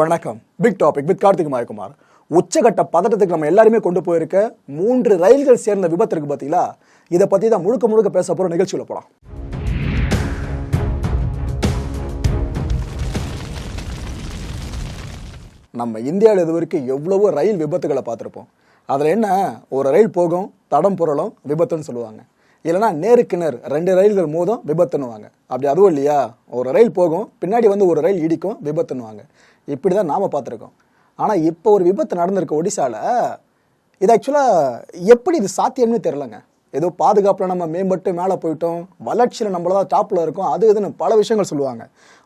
வணக்கம். Big topic with Karthik Mayakumar. உச்சகட்ட பதட்டத்துக்கு நம்ம எல்லாருமே கொண்டு போயிருக்க மூன்று ரயில்கள் சேர்ந்த விபத்து இருக்கு பார்த்தீங்களா இதை பத்தி தான் முழுக்க முழுக்க பேச போகிற நிகழ்ச்சியில் போகலாம் நம்ம இந்தியாவில் இது வரைக்கும் எவ்வளவோ ரயில் விபத்துகளை பார்த்துருப்போம். அதில் என்ன? ஒரு ரயில் போகும் தடம் புரளும் விபத்துன்னு சொல்லுவாங்க. இல்லைன்னா நேருக்கு நேர் ரெண்டு ரயில்கள் மோதும் விபத்துன்னுவாங்க. அப்படி அதுவும் இல்லையா? ஒரு ரயில் போகும் பின்னாடி வந்து ஒரு ரயில் இடிக்கும் விபத்துன்னுவாங்க. இப்படி தான் நாம் பார்த்துருக்கோம். ஆனால் இப்போ ஒரு விபத்து நடந்திருக்கு ஒடிசாவில் இது ஆக்சுவலாக எப்படி இது சாத்தியம்னு தெரிலங்க ஏதோ பாதுகாப்பில் நம்ம மேம்பட்டு மேலே போயிட்டோம் வளர்ச்சியில் நம்மள தான் டாப்பில் இருக்கோம் அது இதுன்னு பல விஷயங்கள் சொல்லுவாங்க.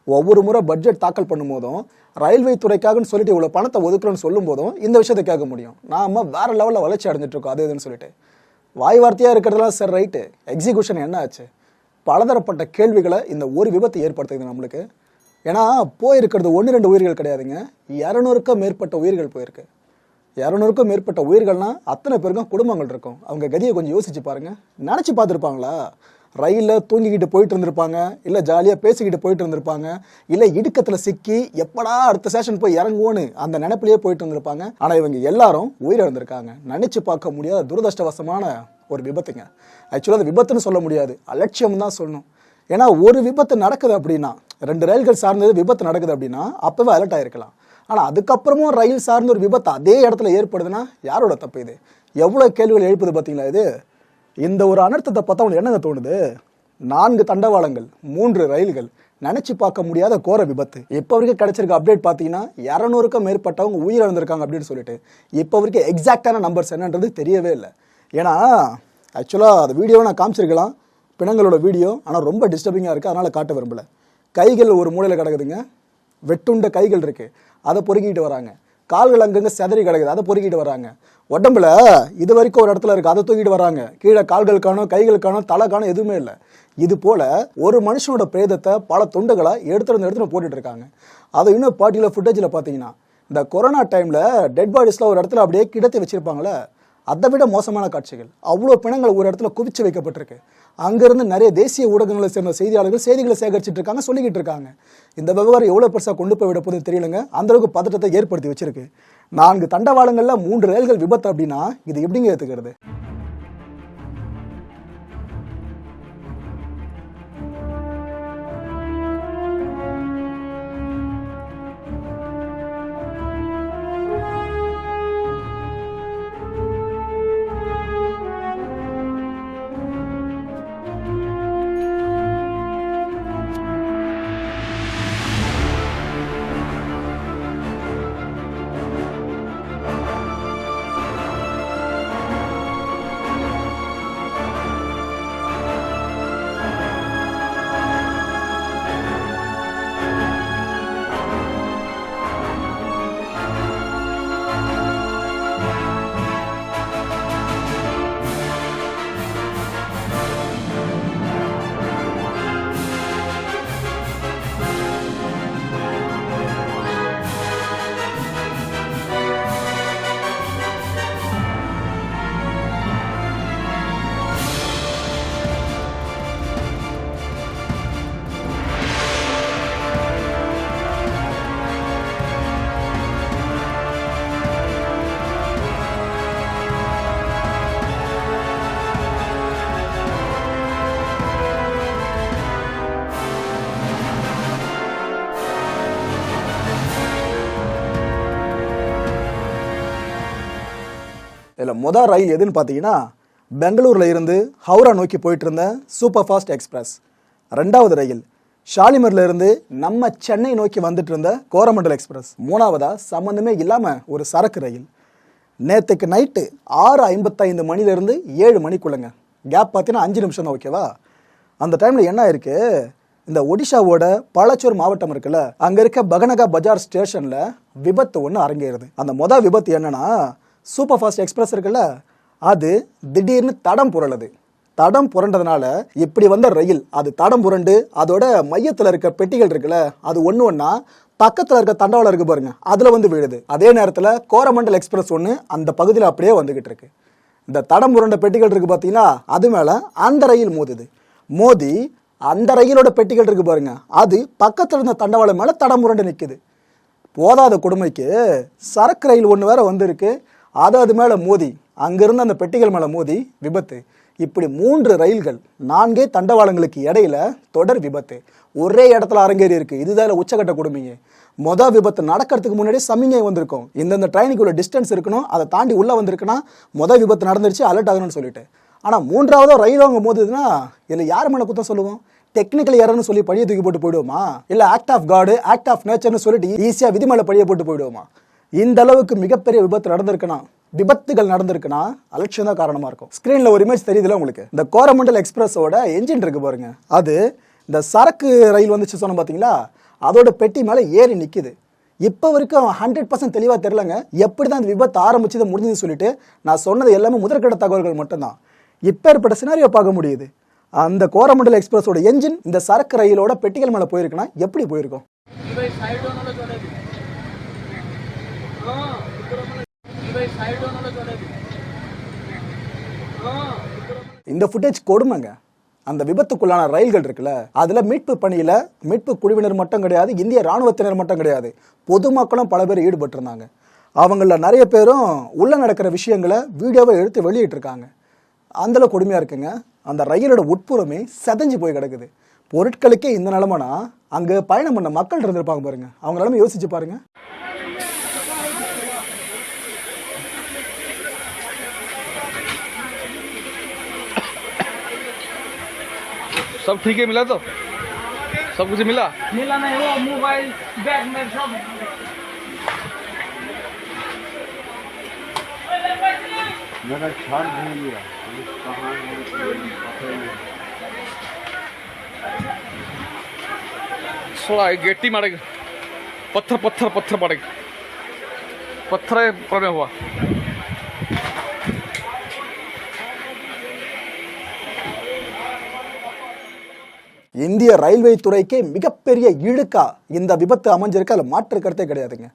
ஒவ்வொரு முறை பட்ஜெட் தாக்கல் பண்ணும்போதும் ரயில்வே துறைக்காகன்னு சொல்லிட்டு இவ்வளோ பணத்தை ஒதுக்குறோன்னு சொல்லும் போதும் இந்த விஷயத்தை கேட்க முடியும். நாம வேற லெவலில் வளர்ச்சி அடைஞ்சிட்ருக்கோம் அது இதுன்னு சொல்லிட்டு. வாய் வார்த்தையாக இருக்கிறதுலாம் சார் ரைட்டு எக்ஸிகியூஷன் என்ன ஆச்சு? பலதரப்பட்ட கேள்விகளை இந்த ஒரு விபத்து ஏற்படுத்துது நம்மளுக்கு. ஏன்னா போயிருக்கிறது ஒன்று ரெண்டு உயிர்கள் கிடையாதுங்க. இரநூறுக்கும் மேற்பட்ட உயிர்கள் போயிருக்கு. இரநூறுக்கும் மேற்பட்ட உயிர்கள்னால் அத்தனை பேருக்கும் குடும்பங்கள் இருக்கும். அவங்க கதியை கொஞ்சம் யோசிச்சு பாருங்கள் நினச்சி பார்த்துருப்பாங்களா? ரயிலில் தூங்கிக்கிட்டு போயிட்டு இருந்திருப்பாங்க இல்லை ஜாலியாக பேசிக்கிட்டு போயிட்டு இருந்திருப்பாங்க இல்லை இடுக்கத்தில் சிக்கி எப்படா அடுத்த ஸ்டேஷன் போய் இறங்குவோன்னு அந்த நினைப்பிலேயே போயிட்டு இருந்திருப்பாங்க. ஆனால் இவங்க எல்லாரும் உயிரிழந்திருக்காங்க. நினச்சி பார்க்க முடியாத துரதிருஷ்டவசமான ஒரு விபத்துங்க. ஆக்சுவலாக அது விபத்துன்னு சொல்ல முடியாது. அலட்சியம் தான் சொல்லணும். ஏன்னா ஒரு விபத்து நடக்குது அப்படின்னா ரெண்டு ரயில்கள் சார்ந்தது விபத்து நடக்குது அப்படின்னா அப்போவே அலர்ட் ஆகிருக்கலாம் ஆனால் அதுக்கப்புறமும் ரயில் சார்ந்த ஒரு விபத்து அதே இடத்துல ஏற்படுதுன்னா யாரோட தப்பு இது? எவ்வளோ கேள்விகள் எழுப்புது பார்த்தீங்களா இது? இந்த ஒரு அனர்த்தத்தை பார்த்தா உங்களுக்கு என்னங்க தோணுது? நான்கு தண்டவாளங்கள் மூன்று ரயில்கள் நினச்சி பார்க்க முடியாத கோர விபத்து. இப்போ வரைக்கும் கிடைச்சிருக்க அப்டேட் பார்த்தீங்கன்னா இரநூறுக்கும் மேற்பட்டவங்க உயிரிழந்திருக்காங்க அப்படின்னு சொல்லிட்டு. இப்போ வரைக்கும் எக்ஸாக்டான நம்பர்ஸ் என்னன்றது தெரியவே இல்லை. ஏன்னா ஆக்சுவலாக அந்த வீடியோவை நான் காமிச்சிருக்கலாம். பிணங்களோட வீடியோ ஆனால் ரொம்ப டிஸ்டர்பிங்காக இருக்குது அதனால் காட்ட விரும்பல. கைகள் ஒரு மூலையில் கிடக்குதுங்க. வெட்டுண்ட கைகள் இருக்கு. அதை பொறுக்கிட்டு வராங்க. கால்கள் அங்கங்கே செதறி கிடக்குது. அதை பொறுக்கிட்டு வராங்க. உடம்புல இது வரைக்கும் ஒரு இடத்துல இருக்குது அதை தூக்கிட்டு வராங்க. கீழே கால்கள் காணும் கைகள் காணும் தலை காணும் எதுவுமே இல்லை. இது போல் ஒரு மனுஷனோட பிரேதத்தை பல துண்டுகளாக எடுத்துகிட்டு வந்து எடுத்துட்டு போட்டுட்டு இருக்காங்க. அதை இன்னும் பார்ட்டியில் ஃபுட்டேஜில் பார்த்தீங்கன்னா இந்த கொரோனா டைமில் டெட் பாடிஸ்லாம் ஒரு இடத்துல அப்படியே கிடத்தி வச்சுருப்பாங்களே அதை விட மோசமான காட்சிகள். அவ்வளோ பிணங்கள் ஒரு இடத்துல குவிச்சு வைக்கப்பட்டிருக்கு. அங்கிருந்து நிறைய தேசிய ஊடகங்களை சேர்ந்த செய்தியாளர்கள் செய்திகளை சேகரிச்சிட்டு இருக்காங்க சொல்லிக்கிட்டு இருக்காங்க. இந்த விவகாரம் எவ்வளோ பெருசாக கொண்டு போய் விட போகுதுன்னு தெரியலங்க. அந்த அளவுக்கு பதட்டத்தை ஏற்படுத்தி வச்சிருக்கு. நான்கு தண்டவாளங்களில் மூன்று ரயில்கள் விபத்து அப்படின்னா இது எப்படிங்க ஏற்றுக்கிறது இதில் மொதல் ரயில் எதுன்னு பார்த்தீங்கன்னா பெங்களூரில் இருந்து ஹவுரா நோக்கி போயிட்டு இருந்த சூப்பர் ஃபாஸ்ட் எக்ஸ்பிரஸ். ரெண்டாவது ரயில் ஷாலிமர்ல இருந்து நம்ம சென்னை நோக்கி வந்துட்டு இருந்த கோரமண்டல் எக்ஸ்பிரஸ். மூணாவதாக சம்மந்தமே இல்லாமல் ஒரு சரக்கு ரயில். நேற்றுக்கு நைட்டு ஆறு ஐம்பத்தைந்து மணிலேருந்து ஏழு மணிக்குள்ளங்க. கேப் பார்த்தீங்கன்னா அஞ்சு நிமிஷம் தான் ஓகேவா அந்த டைமில் என்ன இருக்கு இந்த ஒடிஷாவோட பழச்சூர் மாவட்டம் இருக்குல்ல அங்கே இருக்க பகனகா பஜார் ஸ்டேஷனில் விபத்து ஒன்று அரங்கேறுது. அந்த மொதல் விபத்து என்னன்னா சூப்பர் ஃபாஸ்ட் எக்ஸ்பிரஸ் இருக்குல்ல அது திடீர்னு தடம் புரளுது. தடம் புரண்டதுனால இப்படி வந்த ரயில் அது தடம் புரண்டு அதோட மையத்தில் இருக்க பெட்டிகள் இருக்குல்ல அது ஒன்று ஒன்றா பக்கத்தில் இருக்க தண்டவாளம் இருக்கு பாருங்க அதில் வந்து விழுது. அதே நேரத்தில் கோரமண்டல் எக்ஸ்பிரஸ் ஒன்று அந்த பகுதியில் அப்படியே வந்துகிட்டு இருக்கு. இந்த தடம் புரண்ட பெட்டிகள் இருக்கு பார்த்தீங்கன்னா அது மேலே அந்த ரயில் மோதுது. மோதி அந்த ரயிலோட பெட்டிகள் இருக்கு பாருங்க அது பக்கத்தில் இருந்த தண்டவாளம் மேலே தடம் புரண்டு நிற்குது போதாத கொடுமைக்கு சரக்கு ரயில் ஒன்று வேற வந்திருக்கு. அது அது மேலே மோதி அங்கிருந்து அந்த பெட்டிகள் மேலே மோதி விபத்து. இப்படி மூன்று ரயில்கள் நான்கே தண்டவாளங்களுக்கு இடையில தொடர் விபத்து. ஒரே இடத்துல அரங்கேறி இருக்கு. இதுதான் உச்சகட்ட கொடுமைங்க மொத விபத்து நடக்கிறதுக்கு முன்னாடி சமிங்கை வந்திருக்கும். இந்தந்த ட்ரெயினுக்கு உள்ள டிஸ்டன்ஸ் இருக்கணும் அதை தாண்டி உள்ள வந்திருக்குன்னா மொத விபத்து நடந்துருச்சு அலர்ட் ஆகணும்னு சொல்லிட்டு. ஆனால் மூன்றாவதோ ரயில் அவங்க மோதுதுன்னா இல்லை யார் மேலே குத்தம் சொல்லுவோம்? டெக்னிக்கல் எரர்னு சொல்லி பழிய தூக்கி போட்டு போயிடுவோமா? இல்லை ஆக்ட் ஆஃப் காடு ஆக்ட் ஆஃப் நேச்சர்னு சொல்லிட்டு ஈஸியாக விதி மேலே பழிய போட்டு போயிடுவோமா? இந்த அளவுக்கு மிகப்பெரிய விபத்து நடந்திருக்குன்னா விபத்துகள் நடந்திருக்குன்னா அலட்சியம் தான் காரணமா இருக்கும். ஸ்கிரீன்ல ஒரு இமேஜ் தெரியுதுல உங்களுக்கு? இந்த கோரமண்டல் எக்ஸ்பிரஸோட என்ஜின் இருக்கு பாருங்க. அது இந்த சரக்கு ரயில் வந்துச்சு சொன்னோம் பாத்தீங்களா? அதோட பெட்டி மேலே ஏறி நிற்குது இப்போ வரைக்கும் ஹண்ட்ரட் பர்சன்ட் தெளிவாக தெரிலங்க எப்படி தான் இந்த விபத்து ஆரம்பிச்சது முடிஞ்சதுன்னு சொல்லிட்டு நான் சொன்னது எல்லாமே முதற்கட்ட தகவல்கள் மட்டும்தான். இப்போ ஏற்பட்ட சினாரியோ பார்க்க முடியுது. அந்த கோரமண்டல் எக்ஸ்பிரஸோட என்ஜின் இந்த சரக்கு ரயிலோட பெட்டிகள் மேலே போயிருக்குன்னா எப்படி போயிருக்கும்? இந்த ஃபுட்டேஜ் கொடுமைங்க. அந்த விபத்துக்குள்ளான ரயில்கள் இருக்குல்ல அதில் மீட்பு பணியில் மீட்பு குழுவினர் மட்டும் கிடையாது இந்திய ராணுவத்தினர் மட்டும் கிடையாது பொதுமக்களும் பல பேர் ஈடுபட்டிருந்தாங்க. அவங்கள நிறைய பேரும் உள்ளே நடக்கிற விஷயங்களை வீடியோவை எடுத்து வெளியிட்டிருக்காங்க. அந்தளவு கொடுமையாக இருக்குங்க. அந்த ரயிலோட உட்புறமே செதஞ்சு போய் கிடக்குது. பொருட்களுக்கே இந்த நிலமனா அங்கே பயணம் பண்ண மக்கள் இருந்திருப்பாங்க பாருங்கள் அவங்களாலும் யோசிச்சு பாருங்கள் सब ठीक है मिला तो? सब कुछ मिला? मिला नहीं वो मोबाइल बैग में सब। थोड़ा ये गेटी मारेगा पत्थर पत्थर पत्थर पड़ेगा पत्थर पर में हुआ। இந்திய ரயில்வே துறைக்கே மிகப்பெரிய இழுக்கா இந்த விபத்து அமைஞ்சிருக்கு அதில் மாற்று கருத்தே கிடையாதுங்க.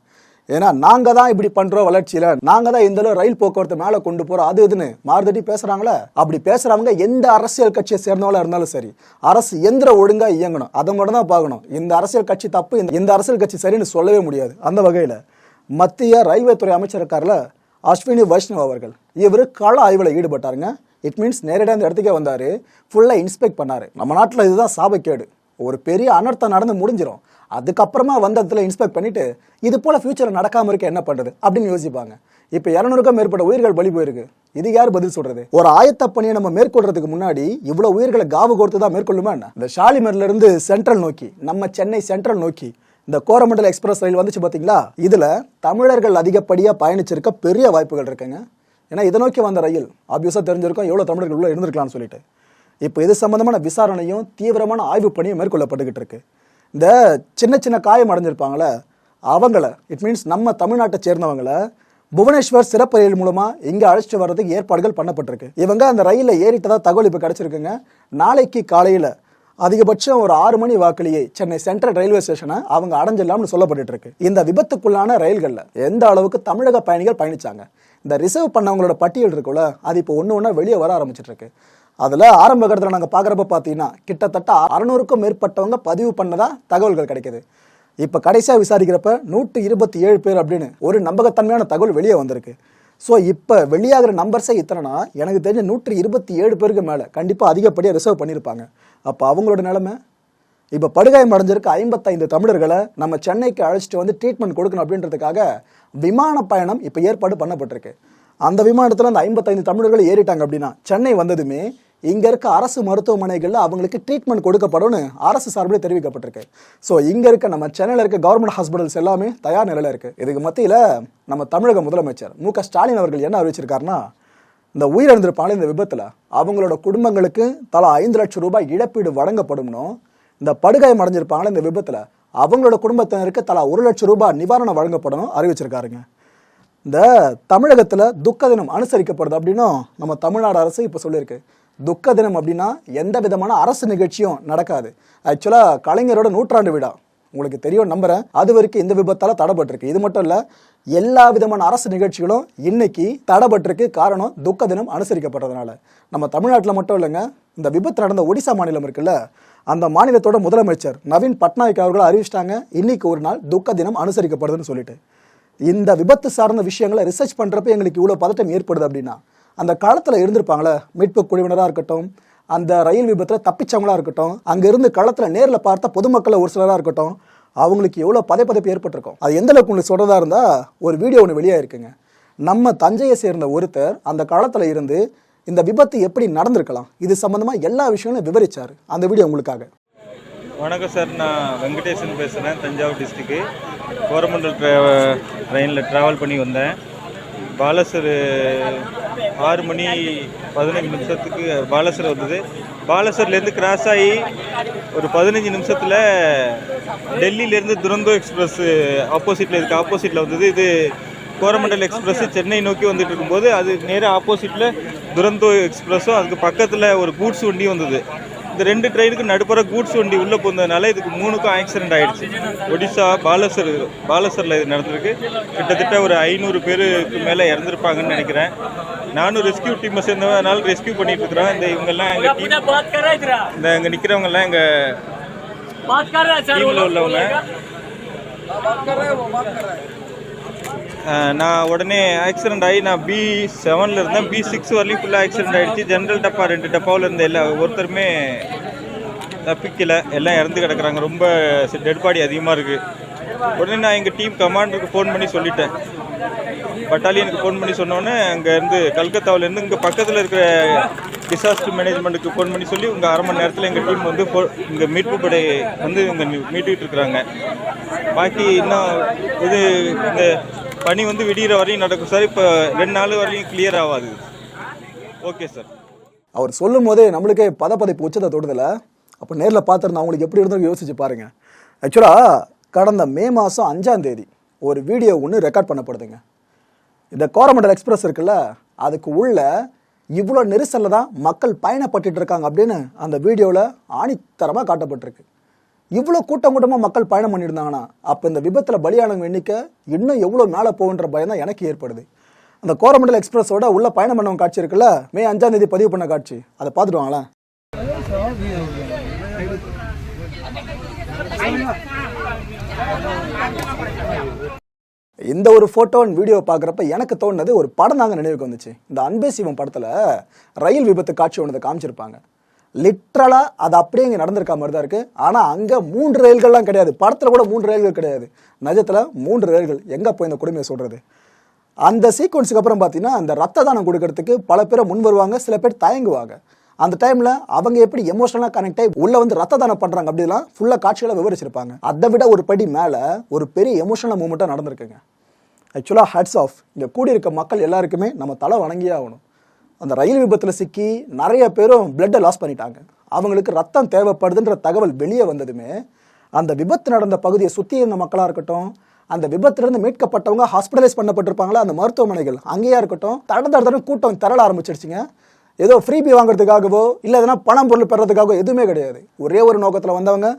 ஏன்னா நாங்கள் தான் இப்படி பண்ணுறோம் வளர்ச்சியில். நாங்கள் தான் இந்த அளவு ரயில் போக்குவரத்து மேலே கொண்டு போகிறோம் அது இதுன்னு மாறுதட்டி பேசுகிறாங்களே அப்படி பேசுகிறவங்க எந்த அரசியல் கட்சியை சேர்ந்தவங்களா இருந்தாலும் சரி அரசு எந்திர ஒழுங்காக இயங்கணும். அதை மட்டும் தான் பார்க்கணும். இந்த அரசியல் கட்சி தப்பு இந்த- இந்த அரசியல் கட்சி சரின்னு சொல்லவே முடியாது. அந்த வகையில் மத்திய ரயில்வே துறை அமைச்சர் இருக்கார்ல அஸ்வினி வைஷ்ணவ் அவர்கள். இவர் கள ஆய்வில் ஈடுபட்டாருங்க. இட் மீன்ஸ் நேரடியாக அந்த இடத்துக்கே வந்தார். ஃபுல்லாக இன்ஸ்பெக்ட் பண்ணார். நம்ம நாட்டில் இதுதான் சாபக்கேடு. ஒரு பெரிய அனர்த்தம் நடந்து முடிஞ்சிடும் அதுக்கப்புறமா வந்த இடத்துல இன்ஸ்பெக்ட் பண்ணிட்டு இது போல் ஃபியூச்சரில் நடக்காமல் இருக்க என்ன பண்ணுறது அப்படின்னு யோசிப்பாங்க. இப்போ இரநூறுக்கும் மேற்பட்ட உயிர்கள் பலி போயிருக்கு. இது யார் பதில் சொல்றது? ஒரு ஆயத்த பணியை நம்ம மேற்கொள்றதுக்கு முன்னாடி இவ்வளோ உயிர்களை காவு கொடுத்து தான் மேற்கொள்ளுமா என்ன? இந்த ஷாலிமர்ல இருந்து சென்ட்ரல் நோக்கி நம்ம சென்னை சென்ட்ரல் நோக்கி இந்த கோரமண்டல் எக்ஸ்பிரஸ் ரயில் வந்துச்சு பார்த்தீங்களா இதில் தமிழர்கள் அதிகப்படியாக பயணிச்சிருக்க பெரிய வாய்ப்புகள் இருக்குங்க. ஏன்னா இதை நோக்கி வந்த ரயில் ஆப்வியஸாக தெரிஞ்சிருக்கும் எவ்வளோ தமிழர்கள் உள்ள இருந்திருக்கலாம்னு சொல்லிட்டு. இப்போ இது சம்மந்தமான விசாரணையும் தீவிரமான ஆய்வு பணியும் மேற்கொள்ளப்பட்டுக்கிட்டு இருக்கு. இந்த சின்ன சின்ன காயம் அடைஞ்சிருப்பாங்களே அவங்கள இட் மீன்ஸ் நம்ம தமிழ்நாட்டை சேர்ந்தவங்கள புவனேஸ்வர் சிறப்பு ரயில் மூலமாக இங்கே அழைச்சிட்டு வர்றதுக்கு ஏற்பாடுகள் பண்ணப்பட்டிருக்கு. இவங்க அந்த ரயிலில் ஏறிட்டதாக தகவல் இப்போ கிடச்சிருக்குங்க. நாளைக்கு காலையில் அதிகபட்சம் ஒரு ஆறு மணி வாக்கிலேயே சென்னை சென்ட்ரல் ரயில்வே ஸ்டேஷனை அவங்க அடைஞ்சிடலாம்னு சொல்லப்பட்டு இருக்கு இந்த விபத்துக்குள்ளான ரயில்கள்ல எந்த அளவுக்கு தமிழக பயணிகள் பயணிச்சாங்க? இந்த ரிசர்வ் பண்ணவங்களோட பட்டியல் இருக்குல்ல அது இப்போ ஒன்று ஒன்றா வெளியே வர ஆரம்பிச்சிட்டு இருக்கு அதில் ஆரம்ப கட்டத்தில் நாங்கள் பார்க்குறப்ப பார்த்தீங்கன்னா கிட்டத்தட்ட அறநூறுக்கும் மேற்பட்டவங்க பதிவு பண்ணதா தகவல்கள் கிடைக்கிது. இப்போ கடைசியாக விசாரிக்கிறப்ப நூற்றி இருபத்தி ஏழு பேர் அப்படின்னு ஒரு நம்பகத்தன்மையான தகவல் வெளியே வந்திருக்கு. ஸோ இப்போ வெளியாகிற நம்பர்ஸே இத்தனைனா எனக்கு தெரிஞ்ச நூற்றி இருபத்தி ஏழு பேருக்கு மேலே கண்டிப்பாக அதிகப்படியாக ரிசர்வ் பண்ணியிருப்பாங்க. அப்போ அவங்களோட நிலைமை? இப்போ படுகாயம் அடைஞ்சிருக்க ஐம்பத்தைந்து தமிழர்களை நம்ம சென்னைக்கு அழைச்சிட்டு வந்து ட்ரீட்மெண்ட் கொடுக்கணும் அப்படின்றதுக்காக விமான பயணம் இப்போ ஏற்பாடு பண்ணப்பட்டிருக்கு. அந்த விமானத்தில் அந்த ஐம்பத்தைந்து தமிழர்கள் ஏறிட்டாங்க அப்படின்னா சென்னை வந்ததுமே இங்க இருக்க அரசு மருத்துவமனைகளில் அவங்களுக்கு ட்ரீட்மெண்ட் கொடுக்கப்படும்னு அரசு சார்பில் தெரிவிக்கப்பட்டிருக்கு. ஸோ இங்க இருக்க நம்ம சென்னையில் இருக்க கவர்மெண்ட் ஹாஸ்பிட்டல்ஸ் எல்லாமே தயார் நிலையில இருக்கு. இதுக்கு மத்தியில் நம்ம தமிழக முதலமைச்சர் மு க ஸ்டாலின் அவர்கள் என்ன அறிவிச்சிருக்காருன்னா இந்த உயிரிழந்திருப்பாங்க இந்த விபத்தில் அவங்களோட குடும்பங்களுக்கு தலா ஐந்து லட்சம் ரூபாய் இழப்பீடு வழங்கப்படும்னும் இந்த படுகாயம் அடைஞ்சிருப்பாங்களே இந்த விபத்தில் அவங்களோட குடும்பத்தினருக்கு தலா ஒரு லட்சம் ரூபாய் நிவாரணம் வழங்கப்படும் அறிவிச்சிருக்காருங்க. இந்த தமிழகத்தில் துக்க தினம் அனுசரிக்கப்படுது அப்படின்னும் நம்ம தமிழ்நாடு அரசு இப்போ சொல்லியிருக்கு. துக்க தினம் அப்படின்னா எந்த விதமான அரசு நிகழ்ச்சியும் நடக்காது. ஆக்சுவலாக கலைஞரோட நூற்றாண்டு விழா. உங்களுக்கு தெரியும் நம்புறேன். அது வரைக்கும் இந்த விபத்தால் தடைப்பட்டிருக்கு. இது மட்டும் இல்லை எல்லா விதமான அரசு நிகழ்ச்சிகளும் இன்னைக்கு தடைப்பட்டிருக்கு. காரணம் துக்க தினம் அனுசரிக்கப்படுறதுனால நம்ம தமிழ்நாட்டில் மட்டும் இல்லைங்க இந்த விபத்து நடந்த ஒடிசா மாநிலம் இருக்குல்ல அந்த மாநிலத்தோட முதலமைச்சர் நவீன் பட்நாயக் அவர்கள் அறிவிச்சிட்டாங்க இன்னைக்கு ஒரு நாள் துக்க தினம் அனுசரிக்கப்படுதுன்னு சொல்லிட்டு. இந்த விபத்து சார்ந்த விஷயங்களை ரிசர்ச் பண்ணுறப்ப எங்களுக்கு இவ்வளோ பதட்டம் ஏற்படுது அப்படின்னா அந்த காலத்தில் இருந்திருப்பாங்களே? மீட்பு குழுவினராக இருக்கட்டும் அந்த ரயில் விபத்தில் தப்பிச்சவங்களா இருக்கட்டும் அங்கேருந்து களத்தில் நேரில் பார்த்த பொதுமக்களை ஒரு சிலராக இருக்கட்டும் அவங்களுக்கு எவ்வளோ பதைப்பதைப்பு ஏற்பட்டிருக்கும்? அது எந்த அளவுக்கு உங்களுக்கு சொல்கிறதா இருந்தால் ஒரு வீடியோ ஒன்று வெளியாக இருக்குங்க நம்ம தஞ்சையை சேர்ந்த ஒருத்தர் அந்த காலத்தில் இருந்து இந்த விபத்து எப்படி நடந்திருக்கலாம்? இது சம்மந்தமாக எல்லா விஷயங்களும் விவரித்தார் அந்த வீடியோ உங்களுக்காக. வணக்கம் சார். நான் வெங்கடேசன் பேசுகிறேன் தஞ்சாவூர் டிஸ்ட்ரிக்கு கோரமண்டல் ட்ரா ட்ரெயினில் ட்ராவல் பண்ணி வந்தேன். பாலசர் ஆறு மணி பதினஞ்சு நிமிஷத்துக்கு பாலசர் வந்தது. பாலசர்லேருந்து கிராஸ் ஆகி ஒரு பதினஞ்சு நிமிஷத்தில் டெல்லியிலேருந்து துரந்தோ எக்ஸ்பிரஸ் ஆப்போசிட்டில் இருக்குது ஆப்போசிட்டில் வந்தது. இது கோரமண்டல் எக்ஸ்பிரஸ் சென்னை நோக்கி வந்துட்டு இருக்கும்போது அது நேராக ஆப்போசிட்டில் துரந்தோ எக்ஸ்பிரஸும் அதுக்கு பக்கத்தில் ஒரு கூட்ஸ் வண்டியும் வந்தது. இந்த ரெண்டு ட்ரெயினுக்கு நடுப்புற கூட்ஸ் வண்டி உள்ளே போனதுனால இதுக்கு மூணுக்கும் ஆக்சிடென்ட் ஆகிடுச்சு ஒடிசா பாலசர் பாலசரில் இது நடந்திருக்கு. கிட்டத்தட்ட ஒரு ஐநூறு பேருக்கு மேலே இறந்துருப்பாங்கன்னு நினைக்கிறேன். நானும் ரெஸ்கியூ டீமை சேர்ந்தவனால ரெஸ்கியூ பண்ணிட்டு இருக்கிறேன் இந்த இவங்கெல்லாம் எங்கள் டீம் இந்த இங்கே நிற்கிறவங்கெல்லாம் எங்கள் டீமில் உள்ளவங்க. நான் உடனே ஆக்சிடென்ட் ஆகி நான் பி செவனில் இருந்தேன். பி சிக்ஸ் வரலையும் ஃபுல்லாக ஆக்சிடென்ட் ஆகிடுச்சு ஜென்ரல் டப்பா ரெண்டு டப்பாவில் இருந்த எல்லா ஒருத்தருமே தப்பிக்கலை. எல்லாம் இறந்து கிடக்குறாங்க. ரொம்ப டெட் பாடி அதிகமாக இருக்குது உடனே நான் எங்கள் டீம் கமாண்டருக்கு ஃபோன் பண்ணி சொல்லிட்டேன். பட்டாலியனுக்கு ஃபோன் பண்ணி சொன்னோன்னே அங்கேருந்து கல்கத்தாவிலேருந்து இங்கே பக்கத்தில் இருக்கிற டிசாஸ்டர் மேனேஜ்மெண்ட்டுக்கு ஃபோன் பண்ணி சொல்லி உங்கள் அரை மணி நேரத்தில் எங்கள் டீம் வந்து இங்கே மீட்பு படை வந்து இங்கே மீட்டுக்கிட்டு இருக்கிறாங்க. பாக்கி இன்னும் இது இந்த பனி வந்து விடிகிற வரையும் நடக்கும் சார். இப்போ ரெண்டு நாள் வரையும் கிளியர் ஆகாது. ஓகே சார் அவர் சொல்லும் போதே நம்மளுக்கே பதப்பதைப்பு உச்சத்தை தொடுதலை. அப்போ நேரில் பார்த்துருந்தா அவங்களுக்கு எப்படி இருந்தோ யோசிச்சு பாருங்க. ஆக்சுவலாக கடந்த மே மாதம் அஞ்சாம் தேதி ஒரு வீடியோ ஒன்று ரெக்கார்ட் பண்ணப்படுதுங்க. இந்த கோரமண்டல் எக்ஸ்பிரஸ் இருக்குல்ல அதுக்கு உள்ள இவ்வளோ நெரிசலில் தான் மக்கள் பயணப்பட்டு இருக்காங்க அப்படின்னு அந்த வீடியோவில் ஆணித்தரமாக காட்டப்பட்டிருக்கு. இவ்வளோ கூட்டம் கூட்டமாக மக்கள் பயணம் பண்ணியிருந்தாங்கன்னா அப்போ இந்த விபத்தில் பலியானவங்க எண்ணிக்கை இன்னும் எவ்வளோ மேலே போகுன்ற பயம் தான் எனக்கு ஏற்படுது. அந்த கோரமண்டல் எக்ஸ்பிரஸோட உள்ள பயணம் பண்ணவங்க காட்சி இருக்குல்ல மே அஞ்சாம் தேதி பதிவு பண்ண காட்சி. அதை பார்த்துடுவாங்களா? இந்த ஒரு ஃபோட்டோ அண்ட் வீடியோ பார்க்குறப்ப எனக்கு தோணுனது ஒரு படம் தாங்க நினைவுக்கு வந்துச்சு. இந்த அன்பே சிவம் படத்தில் ரயில் விபத்து காட்சி ஒன்று காமிச்சிருப்பாங்க. லிட்ரலாக அது அப்படியே இங்கே நடந்திருக்க மாதிரி தான் இருக்குது ஆனால் அங்கே மூன்று ரயில்கள்லாம் கிடையாது. படத்தில் கூட மூன்று ரயில்கள் கிடையாது. நிஜத்தில் மூன்று ரயில்கள். எங்கே போய் இந்த கொடுமையை சொல்கிறது அந்த சீக்வன்ஸுக்கு அப்புறம் பார்த்தீங்கன்னா அந்த ரத்த தானம் கொடுக்கறதுக்கு பல பேரை முன் வருவாங்க சில பேர் தயங்குவாங்க. அந்த டைமில் அவங்க எப்படி எமோஷனலாக கனெக்ட் ஆகி உள்ளே வந்து ரத்த தானம் பண்ணுறாங்க அப்படிலாம் ஃபுல்லாக காட்சிகளை விவரிச்சிருப்பாங்க. அதை விட ஒரு படி மேலே ஒரு பெரிய எமோஷனல் மூமெண்ட்டாக நடந்திருக்குங்க. ஆக்சுவலாக ஹட்ஸ் ஆஃப் இங்கே கூடியிருக்க மக்கள் எல்லாருக்குமே நம்ம தலை வணங்கியே ஆகணும். அந்த ரயில் விபத்தில் சிக்கி நிறைய பேரும் பிளட்டை லாஸ் பண்ணிட்டாங்க. அவங்களுக்கு ரத்தம் தேவைப்படுதுன்ற தகவல் வெளியே வந்ததுமே அந்த விபத்து நடந்த பகுதியை சுற்றி இருந்த மக்களாக இருக்கட்டும் அந்த விபத்திலிருந்து மீட்கப்பட்டவங்க ஹாஸ்பிட்டலைஸ் பண்ணப்பட்டிருப்பாங்களா அந்த மருத்துவமனைகள் அங்கேயா இருக்கட்டும் தட தட கூட்டம் திரள ஆரம்பிச்சிருச்சுங்க. ஏதோ ஃப்ரீபி வாங்குறதுக்காகவோ இல்லை எதனா பணம் பொருள் பெறதுக்காகவோ எதுவுமே கிடையாது. ஒரே ஒரு நோக்கத்தில் வந்தவங்க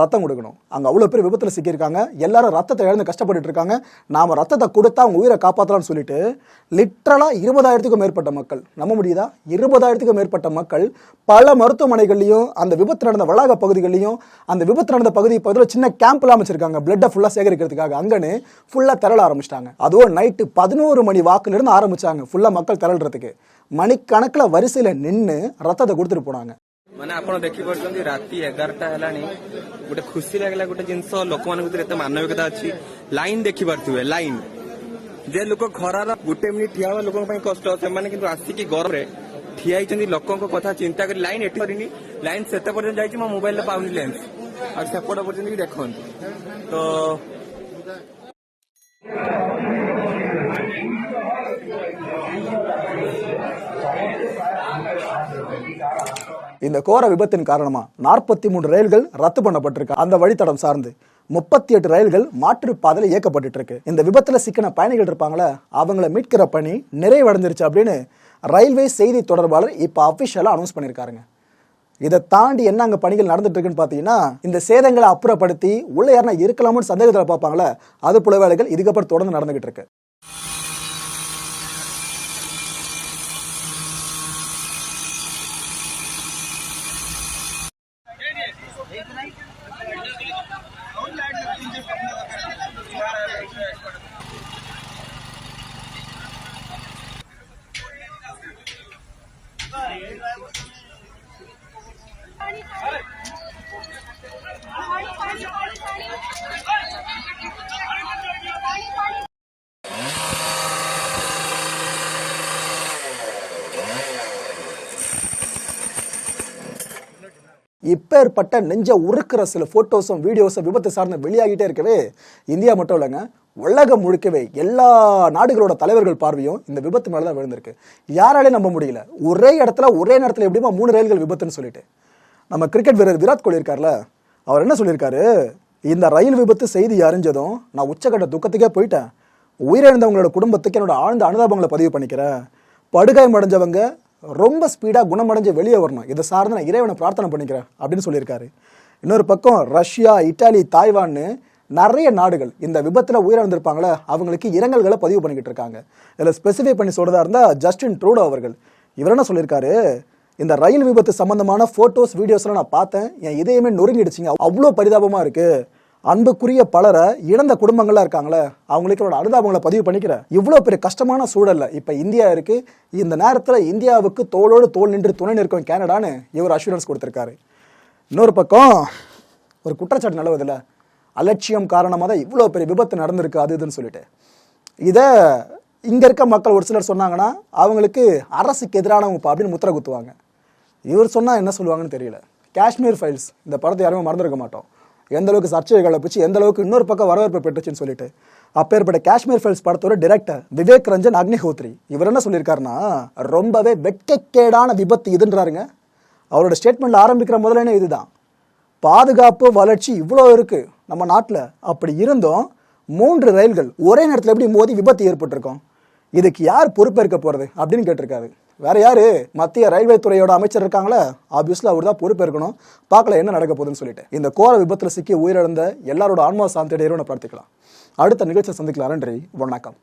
ரத்தம் கொடுக்கணும். அங்கே அவ்வளோ பேர் விபத்தில் சிக்கியிருக்காங்க. எல்லாரும் ரத்தத்தை இழந்து கஷ்டப்பட்டுட்டு இருக்காங்க. நாம் ரத்தத்தை கொடுத்தா அவங்க உயிரை காப்பாற்றலாம்னு சொல்லிட்டு லிட்ரலாக இருபதாயிரத்துக்கும் மேற்பட்ட மக்கள் நம்ப முடியுதா? இருபதாயிரத்துக்கும் மேற்பட்ட மக்கள் பல மருத்துவமனைகள்லையும் அந்த விபத்து நடந்த வளாக பகுதிகள்லையும் அந்த விபத்து நடந்த பகுதி பகுதியில் சின்ன கேம்ப்லாம் அமைச்சிருக்காங்க பிளட்டை ஃபுல்லாக சேகரிக்கிறதுக்காக அங்கன்னு ஃபுல்லாக திரள ஆரம்பிச்சிட்டாங்க. அதுவும் நைட்டு பதினோரு மணி வாக்குலேருந்து ஆரம்பித்தாங்க ஃபுல்லாக மக்கள் திரள்றதுக்கு மணிக்கணக்கில் வரிசையில் நின்று ரத்தத்தை கொடுத்துட்டு போனாங்க. ମାନେ ଆପଣ ଦେଖିପାରୁଛନ୍ତି ରାତି ଏଗାରଟା ହେଲାଣି ଗୋଟେ ଖୁସି ଲାଗିଲା ଗୋଟେ ଜିନିଷ ଲୋକମାନଙ୍କ ଭିତରେ ଏତେ ମାନବିକତା ଅଛି ଲାଇନ ଦେଖିପାରୁଥିବେ ଲାଇନ ଯେ ଲୋକ ଖରାର ଗୋଟେ ମିନିଟ୍ ଠିଆ ହବା ଲୋକଙ୍କ ପାଇଁ କଷ୍ଟ ସେମାନେ କିନ୍ତୁ ଆସିକି ଗରମରେ ଠିଆ ହେଇଛନ୍ତି ଲୋକଙ୍କ କଥା ଚିନ୍ତା କରି ଲାଇନ ଏଠି କରିନି ଲାଇନ ସେତେ ପର୍ଯ୍ୟନ୍ତ ଯାଇଛି ମୋ ମୋବାଇଲରେ ପାଉନି ଲେନ୍ସ ଆଉ ସେପଟ ପର୍ଯ୍ୟନ୍ତ ବି ଦେଖନ୍ତୁ ତ இந்த கோர விபத்தின் காரணமா நாற்பத்தி மூன்று ரயில்கள் ரத்து பண்ணப்பட்டிருக்கு. அந்த வழித்தடம் சார்ந்து முப்பத்தி எட்டு ரயில்கள் மாற்று பாதையில் இயக்கப்பட்டு இருக்கு இந்த விபத்துல சிக்கன பயணிகள் இருப்பாங்களே அவங்கள மீட்கிற பணி நிறைவடைஞ்சிருச்சு அப்படின்னு ரயில்வே செய்தி தொடர்பாளர் இப்போ அபிஷியலா அனௌன்ஸ் பண்ணியிருக்காருங்க. இதை தாண்டி என்ன அங்கே பணிகள் நடந்துட்டு இருக்குன்னு பார்த்தீங்கன்னா இந்த சேதங்களை அப்புறப்படுத்தி உள்ள யாருனா இருக்கலாமோன்னு சந்தேகத்தில் பார்ப்பாங்களே அது போல வேலைகள் இதுக்கப்புறம் தொடர்ந்து நடந்துகிட்டு இருக்கு. இப்பேற்பட்ட நெஞ்ச உருக்குற சில ஃபோட்டோஸும் வீடியோஸும் விபத்து சார்ந்து வெளியாகிட்டே இருக்கவே இந்தியா மட்டும் இல்லைங்க உலகம் முழுக்கவே எல்லா நாடுகளோட தலைவர்கள் பார்வையும் இந்த விபத்து மேலே தான் விழுந்திருக்கு. யாராலையும் நம்ப முடியல. ஒரே இடத்துல ஒரே நேரத்தில் எப்படிமா மூணு ரயில்கள் விபத்துன்னு சொல்லிட்டு. நம்ம கிரிக்கெட் வீரர் விராட் கோலி இருக்கார்ல அவர் என்ன சொல்லியிருக்காரு? இந்த ரயில் விபத்து செய்தி அறிஞ்சதும் நான் உச்சக்கட்ட துக்கத்துக்கே போயிட்டேன். உயிரிழந்தவங்களோட குடும்பத்துக்கு என்னோட ஆழ்ந்த அனுதாபங்களை பதிவு பண்ணிக்கிறேன். படுகாயம் அடைஞ்சவங்க ரொம்ப ஸ்பீடாக குணமடைஞ்சு வெளியே வரணும். இதை சார்ந்து நான் இறைவனை பிரார்த்தனை பண்ணிக்கிறேன் அப்படின்னு சொல்லியிருக்காரு. இன்னொரு பக்கம் ரஷ்யா இட்டாலி தாய்வான்னு நிறைய நாடுகள் இந்த விபத்தில் உயிரிழந்திருப்பாங்களே அவங்களுக்கு இரங்கல்களை பதிவு பண்ணிக்கிட்டு இருக்காங்க. இதில் ஸ்பெசிஃபை பண்ணி சொல்கிறதா இருந்தால் ஜஸ்டின் ட்ரூடோ அவர்கள். இவர் என்ன சொல்லியிருக்காரு? இந்த ரயில் விபத்து சம்பந்தமான ஃபோட்டோஸ் வீடியோஸ்லாம் நான் பார்த்தேன். என் இதயமே நொறுங்கிடுச்சிங்க. அவ்வளோ பரிதாபமாக இருக்குது அன்புக்குரிய பலரை இழந்த குடும்பங்களாக இருக்காங்களே அவங்களுக்கு என்னோட அனுதாபங்களை பதிவு பண்ணிக்கிறேன் இவ்வளோ பெரிய கஷ்டமான சூழல்ல இப்போ இந்தியா இருக்கு. இந்த நேரத்தில் இந்தியாவுக்கு தோளோடு தோல் நின்று துணை நிற்கும் கேனடான்னு இவர் அஷூரன்ஸ் கொடுத்துருக்காரு. இன்னொரு பக்கம் ஒரு குற்றச்சாட்டு நிலவுதில்ல. அலட்சியம் காரணமாக தான் இவ்வளோ பெரிய விபத்து நடந்திருக்கு அது இதுன்னு சொல்லிட்டு. இதை இங்கே இருக்க மக்கள் ஒரு சிலர் சொன்னாங்கன்னா அவங்களுக்கு அரசுக்கு எதிரானவங்க அப்படின்னு முத்திரை குத்துவாங்க. இவர் சொன்னால் என்ன சொல்லுவாங்கன்னு தெரியல. காஷ்மீர் ஃபைல்ஸ் இந்த படத்தை யாருமே மறந்துருக்க மாட்டோம். எந்த அளவுக்கு சர்ச்சையை பிடிச்சி எந்த அளவுக்கு இன்னொரு பக்கம் வரவேற்பு பெற்றுச்சுன்னு சொல்லிட்டு. அப்பேற்பட்ட காஷ்மீர் ஃபைல்ஸ் படத்தோட டிரெக்டர் விவேக் ரஞ்சன் அக்னிஹோத்ரி. இவர் என்ன சொல்லியிருக்காருன்னா ரொம்பவே வெட்கக்கேடான விபத்து இதுன்றாருங்க. அவரோட ஸ்டேட்மெண்ட்ல ஆரம்பிக்கிற முதல்ல இதுதான். பாதுகாப்பு வளர்ச்சி இவ்வளோ இருக்கு நம்ம நாட்டில். அப்படி இருந்தும் மூன்று ரயில்கள் ஒரே நேரத்தில் எப்படி மோதி விபத்து ஏற்பட்டிருக்கும்? இதுக்கு யார் பொறுப்பேற்க போகிறது அப்படின்னு கேட்டிருக்காரு. வேற யாரு? மத்திய ரயில்வே துறையோட அமைச்சர் இருக்காங்களே? ஆப்வியஸ்லி அவர் தான் பொறுப்பேற்கணும். பார்க்கல என்ன நடக்க போகுதுன்னு சொல்லிட்டு. இந்த கோர விபத்தில் சிக்கி உயிரிழந்த எல்லாரோட ஆன்மா சாந்தியடையரும் பிரார்த்திக்கலாம். அடுத்த நிகழ்ச்சியை சந்திக்கலாம். நன்றி. வணக்கம்.